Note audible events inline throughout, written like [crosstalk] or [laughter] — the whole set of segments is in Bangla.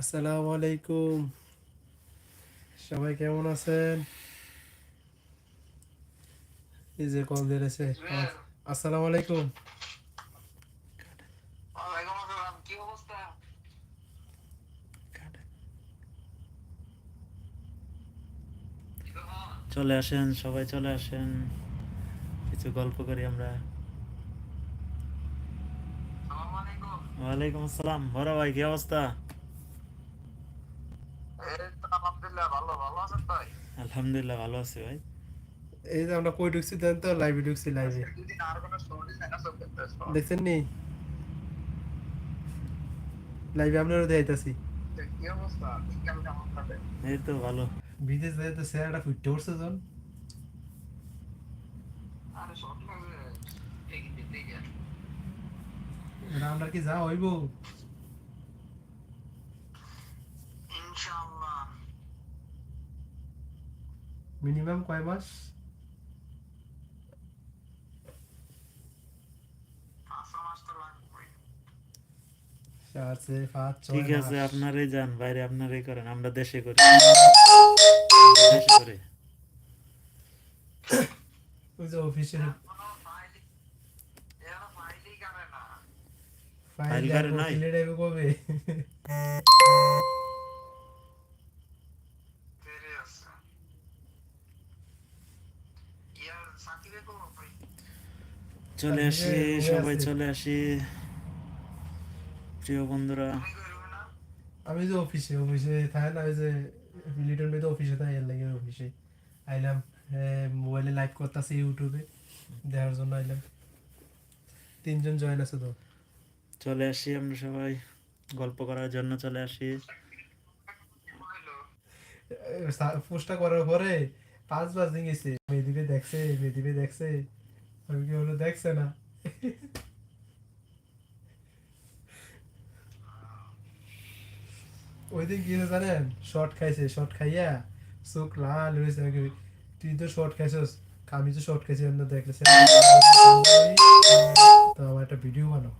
আসসালামু আলাইকুম। সবাই কেমন আছেন? এই যে কল দিয়েছে আসসালামু আলাইকুম। ওয়ালাইকুম আসসালাম কি অবস্থা? চলে আসেন সবাই চলে আসেন। কিছু গল্প করি আমরা। ওয়ালাইকুম আসসালাম। বড় ভাই কি অবস্থা এই তো আলহামদুলিল্লাহ ভালো ভালো আছেন ভাই আলহামদুলিল্লাহ ভালো আছি ভাই। এই যে আমরা কই ঢুকছি দেন তো লাইভে ঢুকছি লাইভে দেখছেন নি লাইভে আপনারও দেখাইতাছি। এই তো ভালো। বিদেশ যাই তো চেহারাটা ফুটতে উঠছে জন। আমরা কি যা হইব ইনশাআল্লাহ মিনিমাম কয় মাস ঠিক আছে। আপনারাই যান বাইরে আপনারাই করেন আমরা দেশে করি আমরা দেশে করি ওই যে অফিসের ফাইল করে নাই? কবে [laughs] দেরি আছে ইয়ার সাকিবে কোন ভাই চলে আসি সবাই চলে আসি। প্রিয় বন্ধুরা। আমি যে অফিসে অফিসে থাকে না ওই যে লিটন ভাই তো অফিসে থাকে এর লাগে অফিসে আইলাম মোবাইলে লাইভ করতেছি ইউটিউবে দেখার জন্য আইলাম। তিনজন জয়েন আছে তো। চলে আসি আমরা সবাই গল্প করার জন্য চলে আসি। পোস্টটা করার পরে পাঁচবার গেছে। মেদিবে দেখছে মেদিবে দেখছে। আমি কি হলো দেখছে না। ওই দিন জানেন? শর্ট খাইছে শর্ট খাইয়া চোখ লাল হয়েছে তুই তো শর্ট খাইছস, আমি তো শর্ট আমরা দেখলে তো আমার একটা ভিডিও বানাও।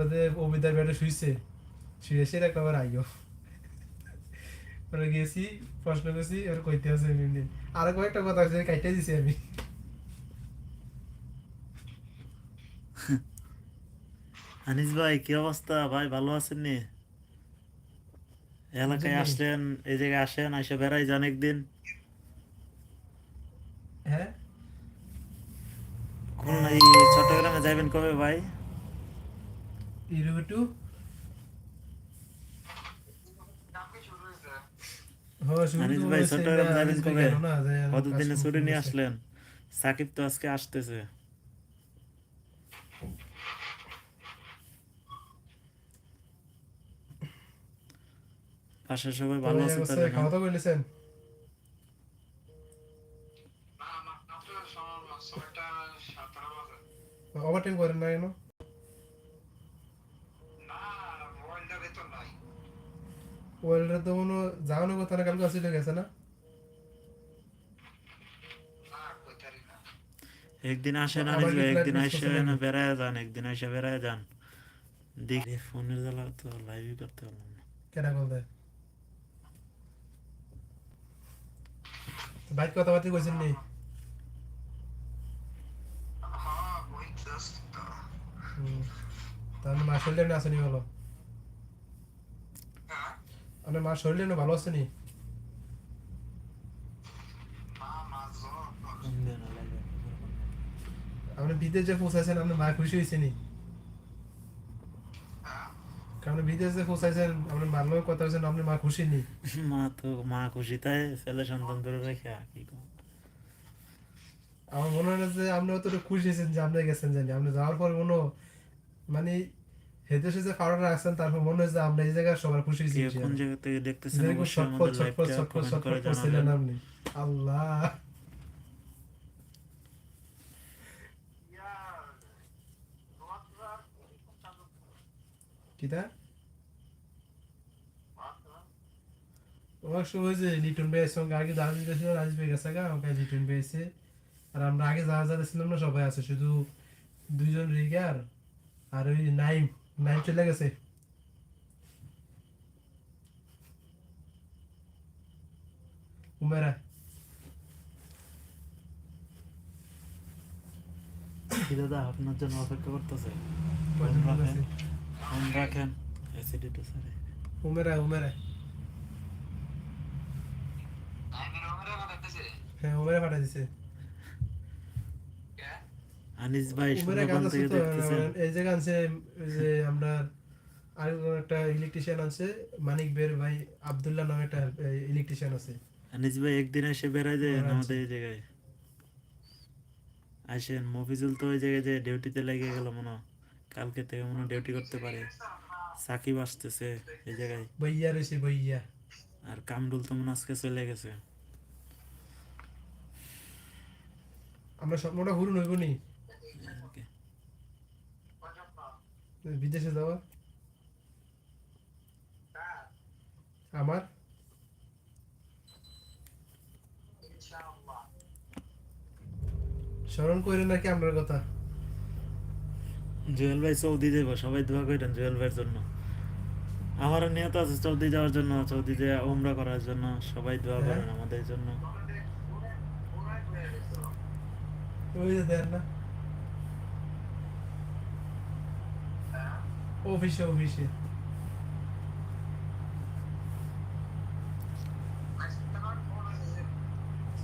ওদের অবিদার ব্যাটে শুইছে, শুয়ে এসে একটা আবার আইও পরে গেছি প্রশ্ন করছি এবার কইতে আছে এমনি আরও কয়েকটা কথা কাইটে দিছি আমি। [laughs] আনিস ভাই কি অবস্থা? ভাই ভালো আছেন নি? এলাকায় আসলেন এই জায়গায় আসেন আইসা বেড়াই যান একদিন। হ্যাঁ? খুলনা চট্টগ্রামে যাবেন কবে ভাই? ইরু টু কালকে শুরু হয়েছে হ্যাঁ আনিস ভাই চট্টগ্রাম যাবেন কবে কতদিনে ছুটি নিয়ে আসলেন? সাকিব তো আজকে আসতেছে। পাশে সবাই ভালো তাহলে না? খাওয়া দাওয়া না না ওভার টাইম করেন না কেন? না ওয়েলটা তো যাওয়ানোর কথা না কালকে আসলে গেছে না? না না একদিন আসেন একদিন করছেন নাকি? বেড়ায় যান একদিন আইসা বেড়ায় যান। দেখি ফোনের জ্বালা তো লাইভই করতে পারলাম না। কেনা কল বাইক কথাবার্তা কইছেন নি? হ্যাঁ। তাহলে মা শরীরে না আসেনি ভালো? হ্যাঁ? আপনার মা শরীরে না? ভালো আসেনি। আপনি বিদেশ যে পৌঁছাইছেন আপনার মা খুশি হয়েছে নি? কারণ বিদেশ পৌঁছাইছেন আপনার মার লগে কথা হয়েছেন আপনার মা খুশি নি? মা তো মা খুশি তাই ছেলে সন্তান ধরে রেখে কি আমার মনে হয় যে আপনি অতটা খুশি হয়েছেন যে আপনি গেছেন জানি আপনি যাওয়ার পর মনে মানে হেদে যে কারণে আসছেন তারপর মনে হয় যে আমরা এই জায়গায় সবার খুশি কে হয়েছি কোন জায়গা থেকে দেখতেছেন অবশ্যই আমাদের লাইভটা কমেন্ট করে জানাবেন। আপনি। আল্লাহ। কিতা? অবশ্য ওই যে লিটন ভাইয়ের সঙ্গে আগে যা গেছিল রাজীব ভাই গেছে গা ওকে লিটন ভাই এসে আর আমরা আগে যারা যারা ছিলাম না সবাই আছে শুধু দুইজন রিগার আর ওই নাইম নাইম চলে গেছে। উমেরা। দাদা আপনার জন্য অপেক্ষা করতেছে? ফোন রাখেন অ্যাসিডিটি স্যারে উমেরা উমেরা হ্যাঁ উমেরা পাঠিয়ে দিছে আনিস ভাই সুন্দরবন থেকে দেখতেছেন এই যে যে আমরা আর একটা ইলেকট্রিশিয়ান আছে মানিক বের ভাই আব্দুল্লাহ নামে একটা ইলেকট্রিশিয়ান আছে আনিস ভাই একদিন এসে বেড়াই যায়। আমাদের এই জায়গায় আসেন মফিজুল তো ওই জায়গায় যে ডিউটিতে লেগে গেল মনে হয়। কালকে থেকে মনে ডিউটি করতে পারে। সাকিব আসতেছে এই জায়গায়। বইয়া রয়েছে বইয়া। আর কামরুল তো মনে আজকে চলে গেছে। আমরা স্বপ্নটা হুরুন হইব নি? বিদেশে যাওয়া? আমার? স্মরণ করে নাকি আমার কথা? জুয়েল ভাই সৌদি যাব সবাই দোয়া করেন জুয়েল ভাইয়ের জন্য। আমারও নিয়ত আছে সৌদি যাওয়ার জন্য সৌদি যে ওমরা করার জন্য সবাই দোয়া হ্যাঁ। করেন আমাদের জন্য। ওই যে দেন না। অফিসে অফিসে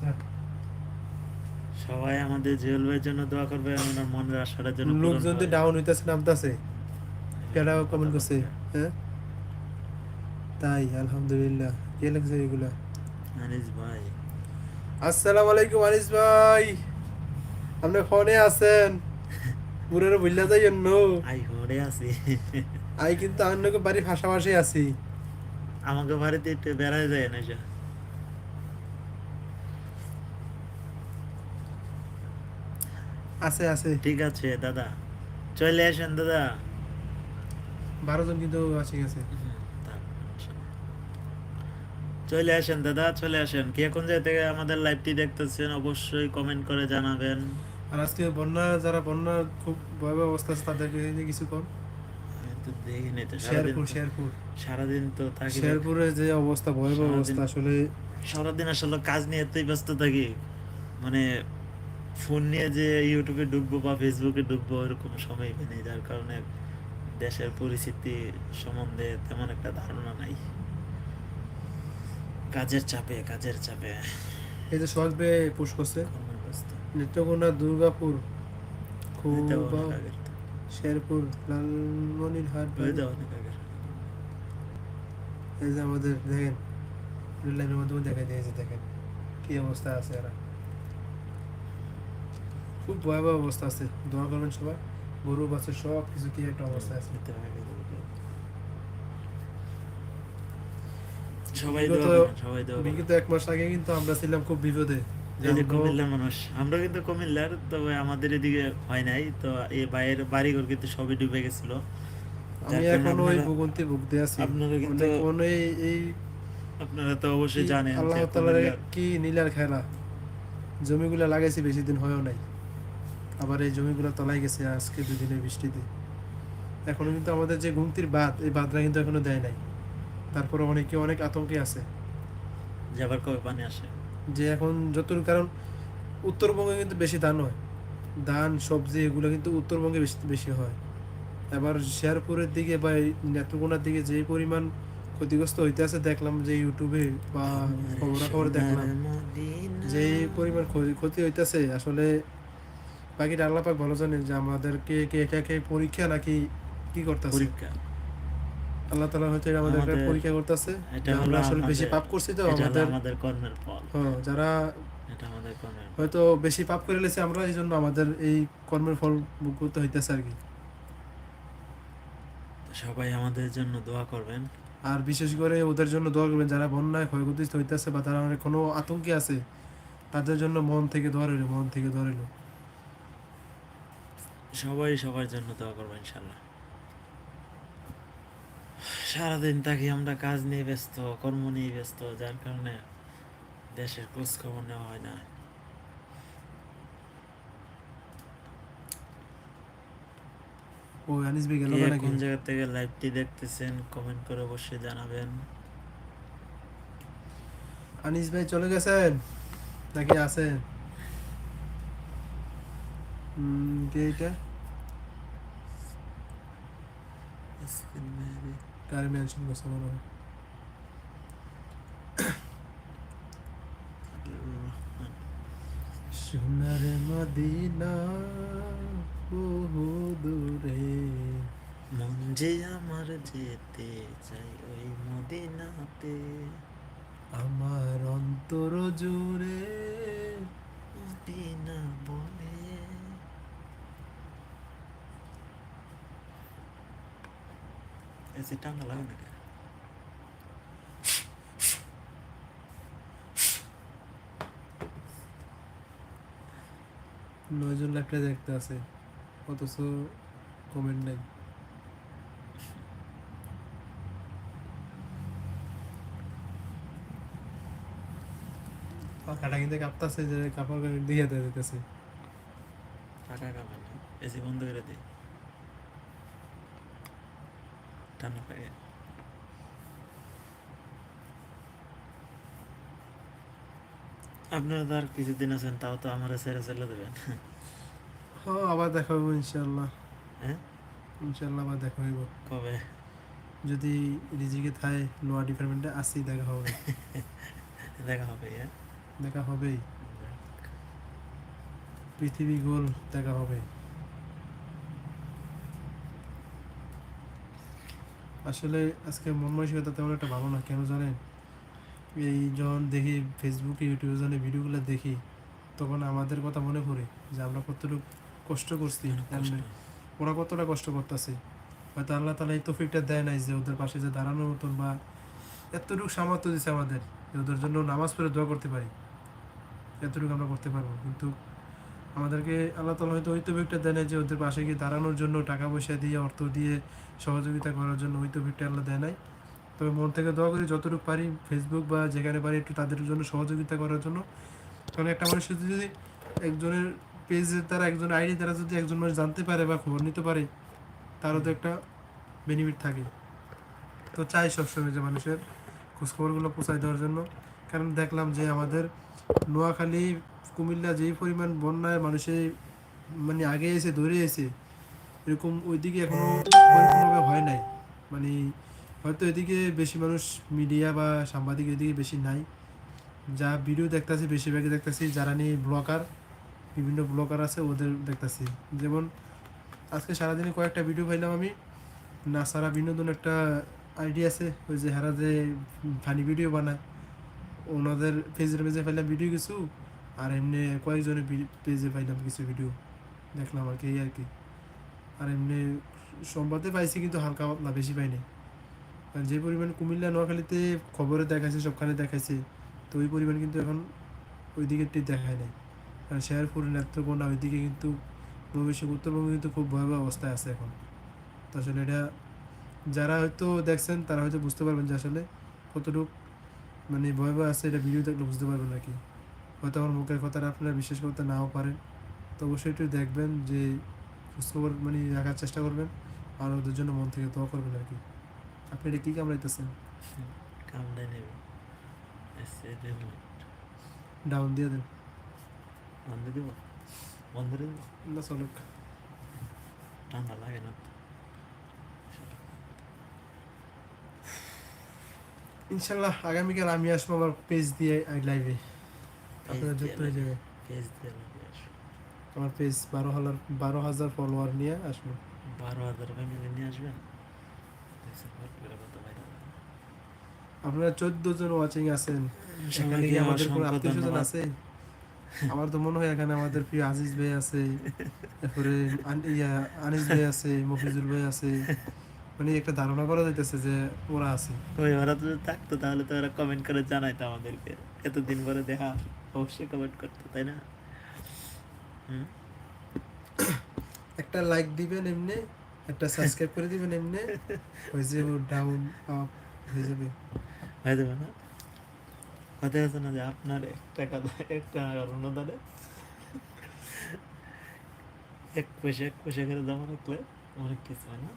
আচ্ছা। সবাই আমাদের জুয়েল ভাইয়ের জন্য দোয়া করবে ওনার মনের আশাটার জন্য লোকজন তো ডাউন হইতাছে নামতাছে কেডা কমেন্ট করছে? হ্যাঁ? তাই আলহামদুলিল্লাহ। কে লাগছে এগুলা? আনিস ভাই। আসসালামু আলাইকুম আনিস ভাই। আপনি ফোনে আছেন? পুরো বুঝলা যাই জন্য আই ঘরে আছি। আই কিন্তু অন্যকে বাড়ির পাশাপাশি আছি। আমাকে বাড়িতে একটু বেড়ায় যায় না আছে আছে। ঠিক আছে দাদা। চলে আসেন দাদা। বারো জন কিন্তু আছে গেছে। চলে আসেন দাদা চলে আসেন। কে কোন জায়গা থেকে আমাদের লাইভটি দেখতেছেন অবশ্যই কমেন্ট করে জানাবেন। আর আজকে বন্যা যারা বন্যা খুব ভয়াবহ অবস্থা আছে তাদেরকে নিয়ে কিছু কম। দেখিনি তো শেরপুর তো- শেরপুর। সারাদিন তো থাকি শেরপুরে যে অবস্থা ভয়াবহ অবস্থা আসলে সারাদিন আসলে কাজ নিয়ে এতই ব্যস্ত থাকি। মানে ফোন নিয়ে যে ইউটিউবে ঢুকবো বা ফেসবুকে ঢুকবো এরকম সময় নেই। যার কারণে দেশের পরিস্থিতি সম্বন্ধে তেমন একটা ধারণা নাই। কাজের চাপে কাজের চাপে। এই যে সোহাগ বে পুশ করছে নেত্রকোনা দুর্গাপুর খুব। শেরপুর লালমনিরহাট এটাও অনেক আগের। এই যে আমাদের দেখেন লাইনের মাধ্যমে দেখাই দিয়েছে দেখেন কি অবস্থা আছে এরা। খুব ভয়াবহ অবস্থা আছে। দোয়া করবেন সবাই। গরু বাছুর সব কিছু কি একটা অবস্থা আছে। সবাই বিগত- সবাই দোয়া এক মাস আগে কিন্তু আমরা ছিলাম খুব বিপদে। যে কুমিল্লার মানুষ আমরা কিন্তু কুমিল্লার তবে আমাদের এদিকে হয় নাই। তো এই বাইরের বাড়িঘর কিন্তু সবই ডুবে গেছিল। আমি এখন ওই ভূগন্তি ভুগতে আছি। আপনারা কিন্তু- কোন এই আপনারা তো অবশ্যই জানেন আল্লাহ তাআলার কি নীলার খেলা। জমিগুলা লাগাইছি বেশি দিন হয়েও নাই। আবার এই জমিগুলো তলায় গেছে আজকে দুদিনের বৃষ্টিতে। এখনও কিন্তু আমাদের যে ঘুমতির বাদ এই বাদরা কিন্তু এখনও দেয় নাই। তারপরে অনেকে অনেক আতঙ্কে আছে। যে আবার কবে পানি আসে? যে এখন যতটুকু কারণ উত্তরবঙ্গে কিন্তু বেশি ধান হয়। ধান সবজি এগুলো কিন্তু উত্তরবঙ্গে বেশি বেশি হয়। এবার শেরপুরের দিকে বা এই নেত্রকোনার দিকে যে পরিমাণ ক্ষতিগ্রস্ত হইতে আছে দেখলাম যে ইউটিউবে বা খবরাখবর দেখলাম। যে পরিমাণ ক্ষতি হইতেছে আসলে বাকিটা আল্লাহ পাক ভালো জানেন যে আমাদেরকে কি এটাকে পরীক্ষা নাকি কি করতেছে? পরীক্ষা। আল্লাহ হয়তো আমাদের পরীক্ষা করতেছে। আমরা আসলে বেশি পাপ করছি তো আমাদের আমাদের কর্মের ফল। হ্যাঁ, যারা এটা আমাদের কর্মের হয়তো বেশি পাপ করে লেছি আমরা এই জন্য আমাদের এই কর্মের ফল ভোগ করতে হইতেছে আর কি। সবাই আমাদের জন্য দোয়া করবেন। আর বিশেষ করে ওদের জন্য দোয়া করবেন যারা বন্যায় ক্ষয়গ্রস্ত হইতেছে বা তারা অনেক কোনো আতঙ্কে আছে তাদের জন্য মন থেকে দোয়া রইল মন থেকে দোয়া রইল। সবাই সবার জন্য দোয়া করব ইনশাল্লাহ সারাদিন থাকি আমরা কাজ নিয়ে ব্যস্ত কর্ম নিয়ে ব্যস্ত যার কারণে দেশের খোঁজ খবর নেওয়া হয় না। কোন জায়গা থেকে লাইভটি দেখতেছেন কমেন্ট করে অবশ্যই জানাবেন। আনিস ভাই চলে গেছেন? নাকি আছেন? কে এটা? কারে মেনশন করছে মনে হয় সোনার মদিনা বহু দূরে মন যে আমার যেতে চাই ওই মদিনাতে আমার অন্তর জুড়ে মদিনা বলে এসে টাঙ্গা লাগে না? নয়জন লাইভটা দেখতে আছে অথচ কমেন্ট নাই। পাখাটা কিন্তু কাঁপতাছে যে কাপড় দিয়ে দিতেছে। কামাই না এসি বন্ধ করে দে। পায়ে আপনারা তো আর কিছুদিন আছেন তাও তো আমার ছেড়ে চলে দেবেন হ্যাঁ আবার দেখা হইব ইনশাল্লাহ হ্যাঁ? ইনশাল্লাহ আবার দেখা হইব। কবে? যদি রিজিকে থায় লোয়া ডিপার্টমেন্টে আসি দেখা হবে। [laughs] দেখা হবে হ্যাঁ? দেখা হবেই। পৃথিবী গোল দেখা হবে। আসলে আজকে মন মানসিকতা তেমন একটা ভালো না কেন জানেন? এই যখন দেখি ফেসবুকে ইউটিউবে যখন ভিডিওগুলো দেখি তখন আমাদের কথা মনে পড়ে যে আমরা কতটুকু কষ্ট করছি। কষ্ট। ওরা কতটা কষ্ট করতেছে। হয়তো আল্লাহ তালা এই তফিকটা দেয় নাই যে ওদের পাশে যে দাঁড়ানোর মতন বা এতটুকু সামর্থ্য দিচ্ছে আমাদের যে ওদের জন্য নামাজ পড়ে দোয়া করতে পারি। এতটুকু আমরা করতে পারব। কিন্তু আমাদেরকে আল্লাহ তালা হয়তো ওই তফিকটা দেয় না যে ওদের পাশে গিয়ে দাঁড়ানোর জন্য, টাকা পয়সা দিয়ে, অর্থ দিয়ে, সহযোগিতা করার জন্য ওই তফিকটা আল্লাহ দেয় নাই। তবে মন থেকে দোয়া করি যতটুকু পারি ফেসবুক বা যেখানে পারি একটু তাদের জন্য সহযোগিতা করার জন্য। কারণ একটা মানুষের যদি একজনের পেজের দ্বারা একজন আইডি তারা যদি একজন মানুষ জানতে পারে বা খবর নিতে পারে, তারও তো একটা বেনিফিট থাকে। তো চাই সবসময় যে মানুষের খোঁজখবরগুলো পৌঁছায় দেওয়ার জন্য। কারণ দেখলাম যে আমাদের নোয়াখালী, কুমিল্লা যেই পরিমাণ বন্যায় মানুষের মানে আগে এসে ধরে এসে এরকম ওইদিকে এখনও পরিপূর্ণভাবে হয় নাই। মানে হয়তো এদিকে বেশি মানুষ মিডিয়া বা সাংবাদিক এদিকে বেশি নাই। যা ভিডিও দেখতেছি, বেশিরভাগই দেখতেছি যারা নিয়ে ব্লগার, বিভিন্ন ব্লগার আছে ওদের দেখতেছি। যেমন আজকে সারাদিনে কয়েকটা ভিডিও পাইলাম আমি। নাসারা বিনোদন একটা আইডিয়া আছে, ওই যে হারা যে ফানি ভিডিও বানায়। ওনাদের পেজের পেজে পাইলাম ভিডিও কিছু, আর এমনি কয়েকজনের পেজে পাইলাম কিছু ভিডিও দেখলাম আর কি, এই আর কি। আর এমনি সম্বাদে পাইছি কিন্তু হালকা পাতলা, বেশি পাইনি। যে পরিমাণ কুমিল্লা, নোয়াখালীতে খবরে দেখাইছে, সবখানে দেখাইছে, তো ওই পরিমাণ কিন্তু এখন ওই দিকে দেখায় নাই। কারণ শেয়ারপুর, নেত্রকোনা, ওইদিকে কিন্তু ভবিষ্যৎ উত্তরবঙ্গে কিন্তু খুব ভয়াবহ অবস্থায় আছে এখন। তো আসলে এটা, যারা হয়তো দেখছেন, তারা হয়তো বুঝতে পারবেন যে আসলে কতটুকু মানে ভয় ভয় আছে এটা ভিডিও দেখলে বুঝতে পারবেন আর কি হয়তো আমার মুখের কথাটা আপনারা বিশ্বাস করতে নাও পারেন। তো অবশ্যই একটু দেখবেন যে খোঁজখবর মানে রাখার চেষ্টা করবেন আর ওদের জন্য মন থেকে দোয়া করবেন আর কি। আপনি এটা কী কামড়াইতেছেন? ডাউন দিয়ে দেন। বন্ধ দিব? বন্ধ দিব? না চলুক। ঠান্ডা লাগে না তো। ইনশাল্লাহ আগামীকাল আমি আসব আমার পেজ দিয়ে লাইভে আপনারা যুক্ত হয়ে যাবে পেজ দিয়ে। আমার পেজ বারো হাজার বারো হাজার ফলোয়ার নিয়ে আসব। বারো হাজার ফ্যামিলি নিয়ে আসবেন? আপনারা চোদ্দ জন ওয়াচিং আছেন। সেখানে কি আমাদের কোনো আত্মীয় স্বজন আছে? আমার তো মনে হয় এখানে আমাদের প্রিয় আজিজ ভাই আছে [laughs] তারপরে ইয়া আনিস ভাই আছে মফিজুল ভাই আছে। মানে একটা ধারণা করা যাইতেছে যে ওরা আছে। ওই ওরা তো যদি থাকতো তাহলে তো ওরা কমেন্ট করে জানাইতো আমাদেরকে। এতদিন পরে দেখা অবশ্যই কমেন্ট করতো তাই না? একটা লাইক দিবেন এমনি একটা সাবস্ক্রাইব করে দিবেন এমনি ওই যে ডাউন আপ হয়ে যাবে। হয়ে যাবে না? কথা আছে না যে আপনার একটা কথা একটা অনুদানে এক পয়সা এক পয়সা করে জমা রাখলে অনেক কিছু হয় না?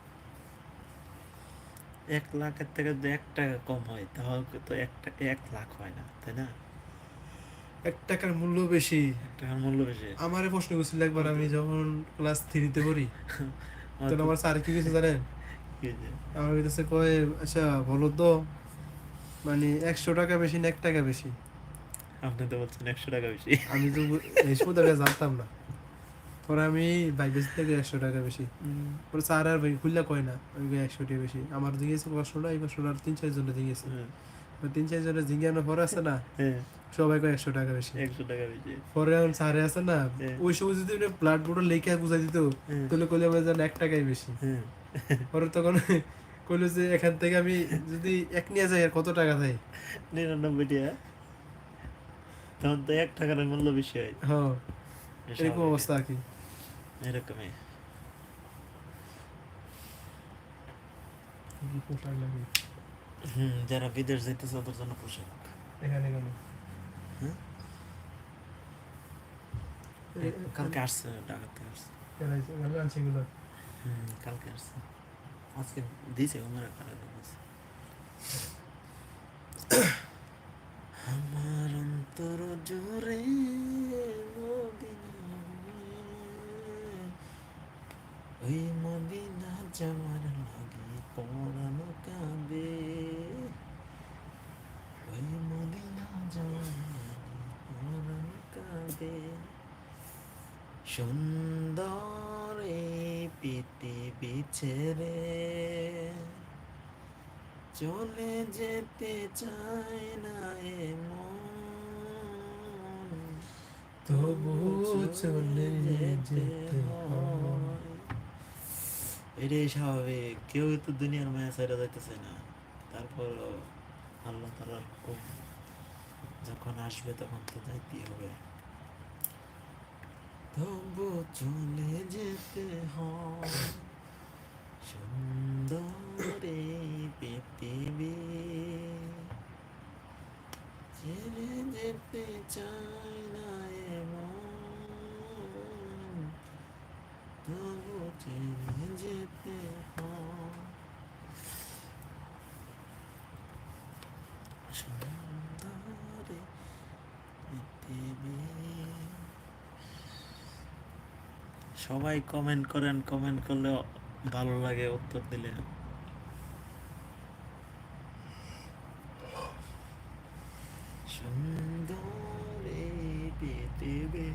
এক লাখের থেকে যদি এক টাকা কম হয় তাহলে তো এক এক লাখ হয় না তাই না? এক টাকার মূল্য বেশি। এক টাকার মূল্য বেশি। আমারে প্রশ্ন করছিল একবার আমি যখন ক্লাস থ্রিতে পড়ি [laughs] তখন আমার স্যার কি কিছু জানেন? আমার কাছে কয়ে আচ্ছা বলো তো মানে একশো টাকা বেশি না এক টাকা বেশি? আপনি তো বলছেন একশো টাকা বেশি। আমি তো এই সময় জানতাম না। পরে আমি ভাই বেশি থেকে একশো টাকা বেশি। পরে স্যার আর ভাই খুললে কয় না কই একশো টাকা বেশি। আমার জিজ্ঞেস প্রশ্নটা এই আর তিন চার জনে জিজ্ঞেস। হ্যাঁ, তিন চার জনে জিজ্ঞানোর পরে আছে না হ্যাঁ। সবাই কয় একশো টাকা বেশি। একশো টাকা বেশি। পরে এখন স্যারে আছে না হ্যাঁ। ওই সময় যদি ব্লাড বোর্ডে লেখা বুঝাই দিত হ্যাঁ। তাহলে কইলে আমরা যেন এক টাকাই বেশি। হ্যাঁ। পরে তখন কইলো যে এখান থেকে আমি যদি এক নিয়ে যাই আর কত টাকা দেয়? নিরানব্বই টাকা। তখন তো এক টাকার মূল্য বেশি হয়। হ্যাঁ এরকম অবস্থা আর কি। এরকমই। পোশাক লাগে? হুম যারা বিদেশ যাইতেছে ওদের জন্য পোশাক। এখানে কেন? হ্যাঁ? কালকে আসছে ঢাকা আসছে। এগুলো? হুম কালকে আসছে। আজকে দিয়েছে কারণে আমার অন্তর জোরে ওই মদিনা যাওয়ার লাগে পড়ানো কাঁদে ওই মদিনা যাওয়ার লাগে পড়ানো কাঁদে সুন্দর এই পৃথিবী ছেড়ে চলে যেতে চায় না এ মন তবু চলে যেতে এটাই স্বাভাবিক। কেউ তো দুনিয়ার মায়া ছেড়ে যাইতেছে না। তারপর আল্লাহ তালার যখন আসবে তখন তো যাইতেই হবে। তবু চলে যেতে হয়। সুন্দর এই পৃথিবী ছেড়ে যেতে চায় না এমন তবু ছেড়ে যেতে হয় সুন্দর এই পৃথিবী সবাই কমেন্ট করেন কমেন্ট করলে ভালো লাগে উত্তর দিলে। সুন্দর পৃথিবী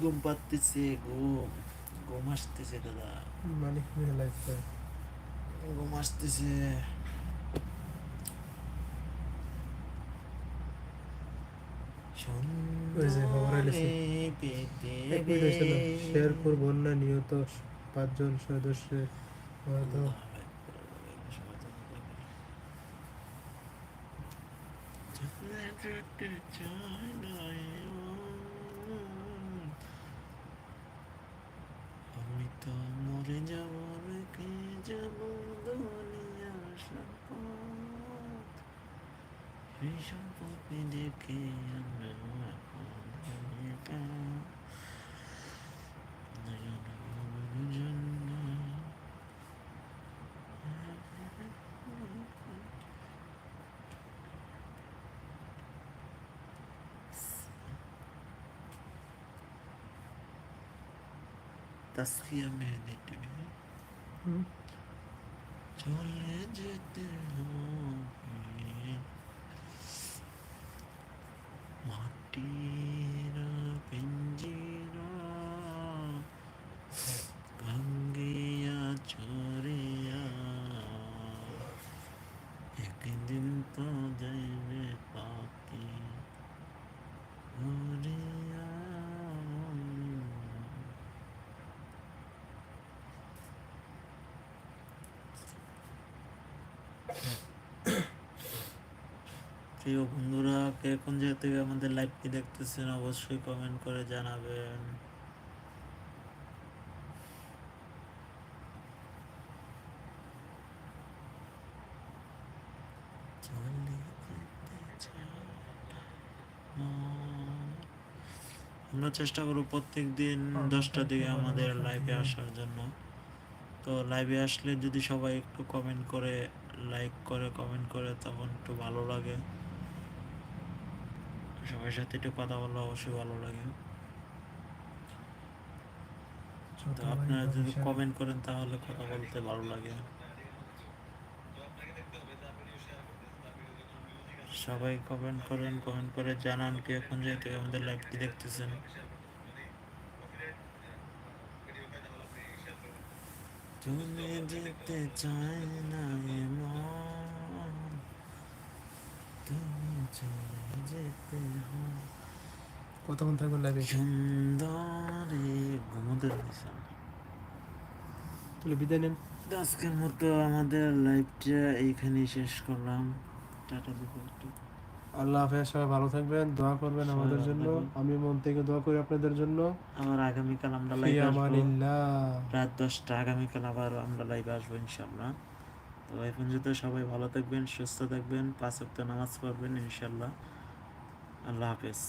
ঘুম পাচ্ছে ঘুম ঘুম আসতেছে দাদা। মানে কি ঘুম আসতেছে। শেরপুর বন্যা নিহত পাঁচজন সদস্যের আমি তো মরে যাব রেখে যাব দুনিয়ার সম্পদ এই সম্পত্তি দেখে আমরা এখন একা। নয়নের জন্য তাসকিয়া মেহেদি টিভি হুম। চলে যেতে হবে মাটির পিঞ্জিরা ভাঙ্গিয়া চরিয়া একদিন তো যাইবে পাখি উড়িয়া প্রিয় বন্ধুরা কে কোন জায়গা থেকে আমাদের লাইভটি দেখতেছেন অবশ্যই কমেন্ট করে জানাবেন। আমরা চেষ্টা করব প্রত্যেক দিন আমরা দশটার দিকে আমাদের লাইভে আসার জন্য। তো লাইভে আসলে যদি সবাই একটু কমেন্ট করে লাইক করে কমেন্ট করে তখন একটু ভালো লাগে। সবার সাথে একটু কথা বললে অবশ্যই ভালো লাগে। তো আপনারা যদি কমেন্ট করেন তাহলে কথা বলতে ভালো লাগে। সবাই কমেন্ট করেন কমেন্ট করে জানান কে এখন যেহেতু আমাদের লাইভটি দেখতেছেন। তুমি যেতে চাই না এমন তুমি চলে যেতে হয় কতক্ষণ থাকবেন লাইভে সুন্দরী ঘুমোতে তাহলে বিদায় নেন। আজকের মতো আমাদের লাইভটা এইখানেই শেষ করলাম। টাটা একটু আল্লাহ হাফেজ সবাই ভালো থাকবেন দোয়া করবেন আমাদের জন্য। আমি মন থেকে দোয়া করি আপনাদের জন্য। আমার আগামীকাল আমরা লাইভ আসব। রাত দশটা আগামীকাল আবার আমরা লাইভে আসব ইনশাল্লাহ তো পর্যন্ত সবাই ভালো থাকবেন সুস্থ থাকবেন পাঁচ সপ্তাহ নামাজ পড়বেন ইনশাল্লাহ আল্লাহ হাফেজ।